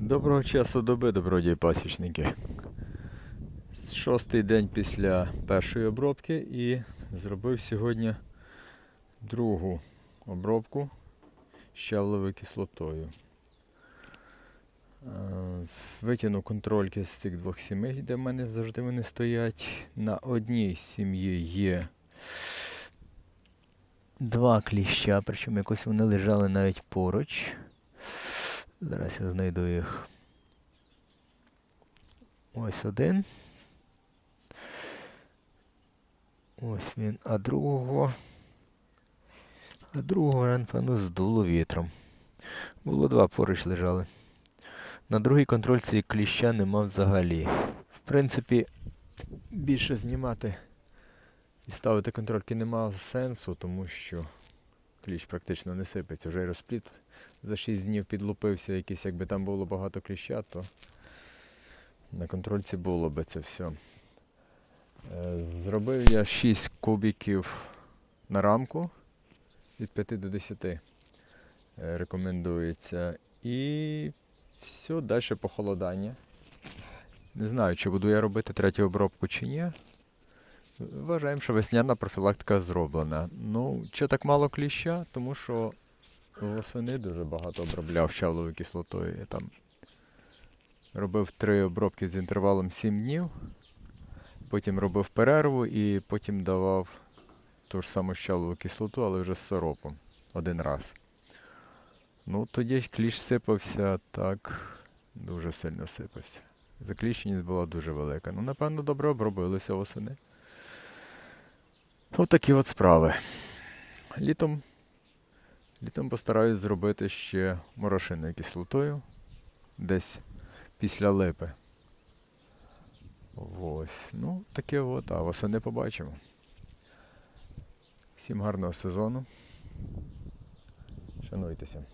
Доброго часу доби, добродії пасічники. Шостий день після першої обробки і зробив сьогодні другу обробку щавловою кислотою. Е, Витягнув контрольки з цих двох сімей, де в мене завжди вони стоять. На одній сім'ї є два кліща, причому якось вони лежали навіть поруч. Зараз я знайду їх. Ось один. Ось він. А другого. А другого напевно здуло вітром. Було два поруч лежали. На другій контрольці кліща нема взагалі. В принципі, більше знімати і ставити контрольки нема сенсу, тому що кліщ практично не сипеться. Вже й розпліт за 6 днів підлупився якийсь, якби там було багато кліща, то на контрольці було би це все. Е, Зробив я 6 кубиків на рамку від 5 до 10 е, рекомендується. І все, далі похолодання. Не знаю, чи буду я робити третю обробку чи ні. Вважаємо, що весняна профілактика зроблена. Ну, що так мало кліща, тому що восени дуже багато обробляв щавловою кислотою. Я там робив три обробки з інтервалом 7 днів, потім робив перерву і потім давав ту ж саму щавлову кислоту, але вже з сиропом один раз. Ну, тоді кліщ сипався так, дуже сильно сипався. Закліщеність була дуже велика. Ну, напевно, добре обробилися восени. Ось такі от справи. Літом, літом постараюсь зробити ще морошиною кислотою. Десь після липи. Ось. Ну, таке от, а восени побачимо. Всім гарного сезону. Шануйтеся.